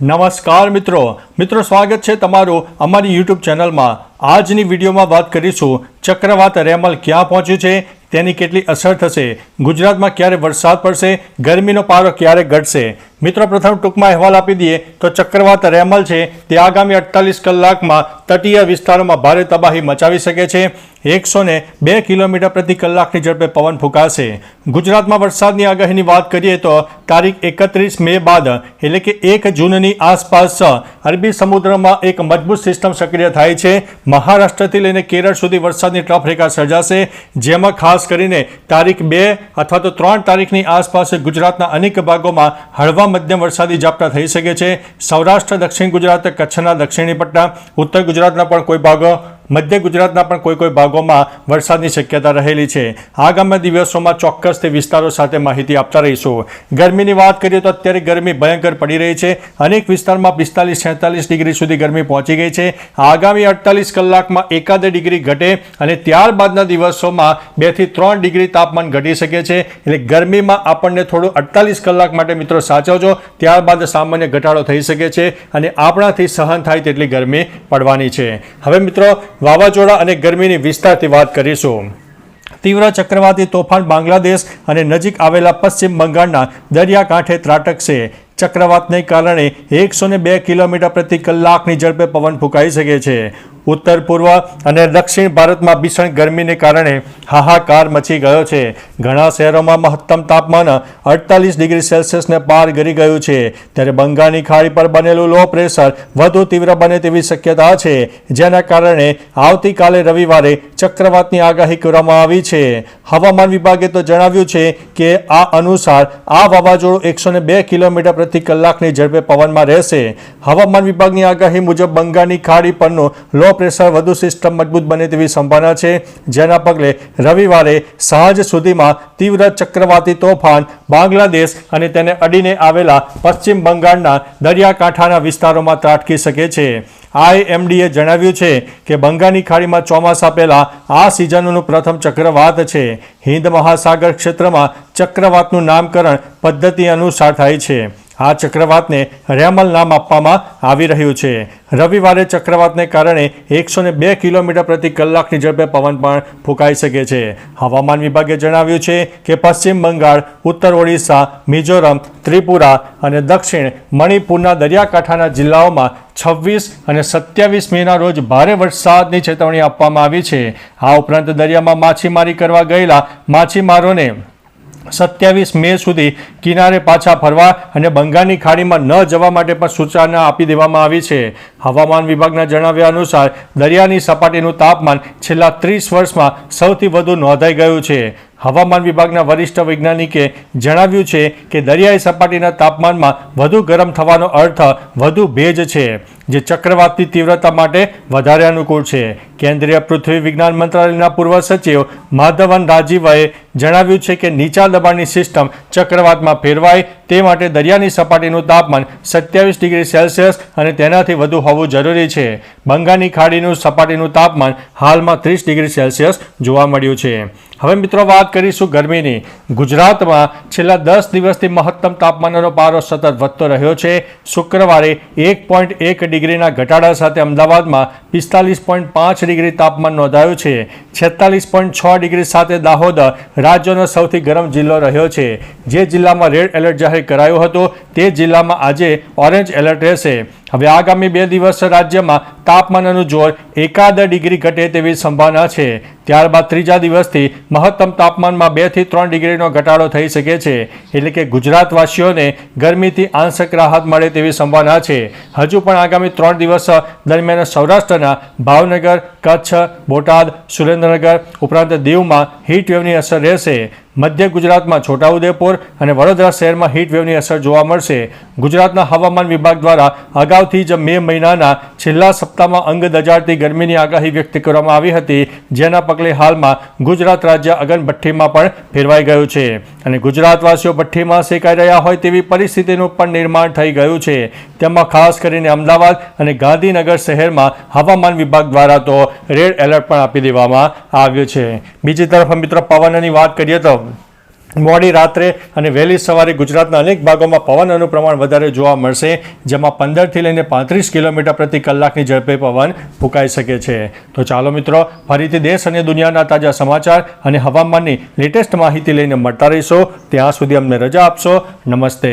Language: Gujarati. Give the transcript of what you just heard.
નમસ્કાર મિત્રો. મિત્રો, સ્વાગત છે તમારું અમારી યુટ્યુબ ચેનલમાં. આજની વિડીયોમાં વાત કરીશું ચક્રવાત રેમલ ક્યાં પહોંચ્યું છે, તેની કેટલી અસર થશે, ગુજરાતમાં ક્યારે વરસાદ પડશે, ગરમીનો પારો ક્યારે ઘટશે મિત્રો, પ્રથમ ટૂંકમાં અહેવાલ આપી દઈએ તો ચક્રવાત રેમલ છે. તે આગામી અડતાલીસ કલાકમાં તટીય વિસ્તારોમાં ભારે તબાહી મચાવી શકે છે. એકસો ને બે કિલોમીટર પ્રતિ કલાકની ઝડપે પવન ફૂંકાશે. ગુજરાતમાં વરસાદની આગાહીની વાત કરીએ તો તારીખ એકત્રીસ મે બાદ, એટલે કે એક જૂનની આસપાસ, અરબી સમુદ્રમાં એક મજબૂત સિસ્ટમ સક્રિય થાય છે. મહારાષ્ટ્રથી લઈને કેરળ સુધી વરસાદની ટ્રફ રેખા સર્જાશે, જેમાં ખાસ કરીને તારીખ બે અથવા તો ત્રણ તારીખની આસપાસ ગુજરાતના અનેક ભાગોમાં હળવા મધ્યમ વરસાદી ઝાપટા થઈ શકે છે. સૌરાષ્ટ્ર, દક્ષિણ ગુજરાત, કચ્છના દક્ષિણી પટ્ટા ઉત્તર ગુજરાતના પણ કોઈ ભાગો મધ્ય ગુજરાતના પણ કોઈ કોઈ ભાગોમાં વરસાદની શક્યતા રહેલી છે. આગામી દિવસોમાં ચોક્કસ તે વિસ્તારો સાથે માહિતી આપતા રહીશું. ગરમીની વાત કરીએ તો અત્યારે ગરમી ભયંકર પડી રહી છે. અનેક વિસ્તારમાં પિસ્તાલીસ છેતાલીસ ડિગ્રી સુધી ગરમી પહોંચી ગઈ છે. આગામી અડતાલીસ કલાકમાં એકાદ ડિગ્રી ઘટે અને ત્યારબાદના દિવસોમાં બેથી ત્રણ ડિગ્રી તાપમાન ઘટી શકે છે. એટલે ગરમીમાં આપણને થોડું અડતાલીસ કલાક માટે મિત્રો સાચવજો. ત્યારબાદ સામાન્ય ઘટાડો થઈ શકે છે અને આપણાથી સહન થાય તેટલી ગરમી પડવાની છે. હવે મિત્રો વાવાઝોડા અને ગરમીની વિસ્તારથી વાત કરીશું. તીવ્ર ચક્રવાતી તોફાન બાંગ્લાદેશ અને નજીક આવેલા પશ્ચિમ બંગાળના દરિયાકાંઠે ત્રાટકશે. ચક્રવાતને કારણે એકસો બે કિલોમીટર પ્રતિ કલાકની ઝડપે પવન ફૂંકાઈ શકે છે. ઉત્તર, પૂર્વ અને દક્ષિણ ભારતમાં ભીષણ ગરમીને કારણે હાહાકાર મચી ગયો છે. ઘણા શહેરોમાં મહત્તમ તાપમાન અડતાલીસ ડિગ્રી સેલ્સિયસને પાર કરી ગયું છે. ત્યારે બંગાળની ખાડી પર બનેલું લો પ્રેશર વધુ તીવ્ર બને તેવી શક્યતા છે, જેના કારણે આવતીકાલે રવિવારે ચક્રવાતની આગાહી કરવામાં આવી છે. હવામાન વિભાગે તો જણાવ્યું છે કે આ અનુસાર આ વાવાઝોડું એકસો બે કિલોમીટર પ્રતિ કલાકની ઝડપે પવનમાં રહેશે. હવામાન વિભાગની આગાહી મુજબ બંગાળની ખાડી પરનું લો પ્રેશર વધુ સિસ્ટમ મજબૂત બને તેવી સંભાવના છે. જેના પગલે રવિવારે સાંજ સુધીમાં તીવ્ર ચક્રવાતી તોફાન બાંગ્લાદેશ અને તેને અડીને આવેલા પશ્ચિમ બંગાળના દરિયાકાંઠાના વિસ્તારોમાં ત્રાટકી શકે છે. આઈએમડીએ જણાવ્યું છે કે બંગાળની ખાડીમાં ચોમાસા પહેલા આ સિઝનનું પ્રથમ ચક્રવાત છે. હિન્દ મહાસાગર ક્ષેત્રમાં ચક્રવાતનું નામકરણ પદ્ધતિ અનુસાર થાય છે. આ ચક્રવાતને રેમલ નામ આપવામાં આવી રહ્યું છે. રવિવારે ચક્રવાતને કારણે એકસો ને બે કિલોમીટર પ્રતિ કલાકની ઝડપે પવન પણ ફૂંકાઈ શકે છે. હવામાન વિભાગે જણાવ્યું છે કે પશ્ચિમ બંગાળ, ઉત્તર ઓડિશા, મિઝોરમ, ત્રિપુરા અને દક્ષિણ મણિપુરના દરિયાકાંઠાના જિલ્લાઓમાં છવ્વીસ અને સત્યાવીસ મેના રોજ ભારે વરસાદની ચેતવણી આપવામાં આવી છે. આ ઉપરાંત દરિયામાં માછીમારી કરવા ગયેલા માછીમારોને સત્યાવીસ મે સુધી કિનારે પાછા ફરવા અને બંગાળની ખાડીમાં ન જવા માટે પણ સૂચના આપી દેવામાં આવી છે. હવામાન વિભાગના જણાવ્યા અનુસાર, દરિયાની સપાટીનું તાપમાન છેલ્લા ત્રીસ વર્ષમાં સૌથી વધુ નોંધાઈ ગયું છે. હવામાન વિભાગના વરિષ્ઠ વૈજ્ઞાનિકે જણાવ્યું છે કે દરિયાઈ સપાટીના તાપમાનમાં વધુ ગરમ થવાનો અર્થ વધુ ભેજ છે. જે ચક્રવાતની તીવ્રતા માટે વધારે અનુકૂળ છે. કેન્દ્રીય પૃથ્વી વિજ્ઞાન મંત્રાલયના પૂર્વ સચિવ માધવન રાજીવએ જણાવ્યું છે કે નીચા દબાણની સિસ્ટમ ચક્રવાતમાં ફેરવાય તે માટે દરિયાની સપાટીનું તાપમાન સત્યાવીસ ડિગ્રી સેલ્સિયસ અને તેનાથી વધુ હોવું જરૂરી છે. બંગાળની ખાડીનું સપાટીનું તાપમાન હાલમાં ત્રીસ ડિગ્રી સેલ્સિયસ જોવા મળ્યું છે. હવે મિત્રો વાત કરીશું ગરમીની. ગુજરાતમાં છેલ્લા દસ દિવસથી મહત્તમ તાપમાનનો પારો સતત વધતો રહ્યો છે. શુક્રવારે એક પોઈન્ટ એક ડિગ્રીના ઘટાડા સાથે અમદાવાદમાં પિસ્તાલીસ પોઈન્ટ પાંચ ડિગ્રી તાપમાન નોંધાયું છે. છેતાલીસ પોઈન્ટ છ ડિગ્રી સાથે દાહોદ રાજ્યનો સૌથી ગરમ જિલ્લો રહ્યો છે. જે જિલ્લામાં રેડ એલર્ટ જાહેર કરાયો હતો, તે જિલ્લામાં આજે ઓરેન્જ એલર્ટ રહેશે. હવે આગામી બે દિવસ રાજ્યમાં તાપમાનનું જોર એકાદ ડિગ્રી ઘટે તેવી સંભાવના છે. ત્યારબાદ ત્રીજા દિવસથી મહત્તમ તાપમાનમાં બેથી ત્રણ ડિગ્રીનો ઘટાડો થઈ શકે છે. એટલે કે ગુજરાતવાસીઓને ગરમીથી આંશક રાહત મળે તેવી સંભાવના છે. હજુ પણ આગામી ત્રણ દિવસ દરમિયાન સૌરાષ્ટ્રના ભાવનગર કચ્છ બોટાદ સુરેન્દ્રનગર ઉપરાંત દીવમાં હીટવેવની અસર રહેશે. મધ્ય ગુજરાતમાં છોટાઉદેપુર અને વડોદરા શહેરમાં હીટવેવની અસર જોવા મળશે. ગુજરાતના હવામાન વિભાગ દ્વારા અગાઉથી જ મે મહિનાના છેલ્લા સપ્તાહમાં અંગ દજાડતી ગરમીની આગાહી વ્યક્ત કરવામાં આવી હતી. જેના પગલે હાલમાં ગુજરાત રાજ્ય અગનભઠ્ઠીમાં પણ ફેરવાઈ ગયું છે અને ગુજરાતવાસીઓ ભઠ્ઠીમાં શેકાઈ રહ્યા હોય તેવી પરિસ્થિતિનું પણ નિર્માણ થઈ ગયું છે. તેમાં ખાસ કરીને અમદાવાદ અને ગાંધીનગર શહેરમાં હવામાન વિભાગ દ્વારા તો રેડ એલર્ટ પણ આપી દેવામાં આવ્યું છે. બીજી તરફ મિત્રો પવનની વાત કરીએ તો મોડી રાત્રે અને વહેલી સવારે ગુજરાતના અનેક ભાગોમાં પવનનું પ્રમાણ વધારે જોવા મળશે, જેમાં પંદરથી લઈને પાંત્રીસ કિલોમીટર પ્રતિ કલાકની ઝડપે પવન ફૂંકાઈ શકે છે. તો ચાલો મિત્રો, ફરીથી દેશ અને દુનિયાના તાજા સમાચાર અને હવામાનની લેટેસ્ટ માહિતી લઈને મળતા રહીશો. ત્યાં સુધી અમને રજા આપશો. નમસ્તે.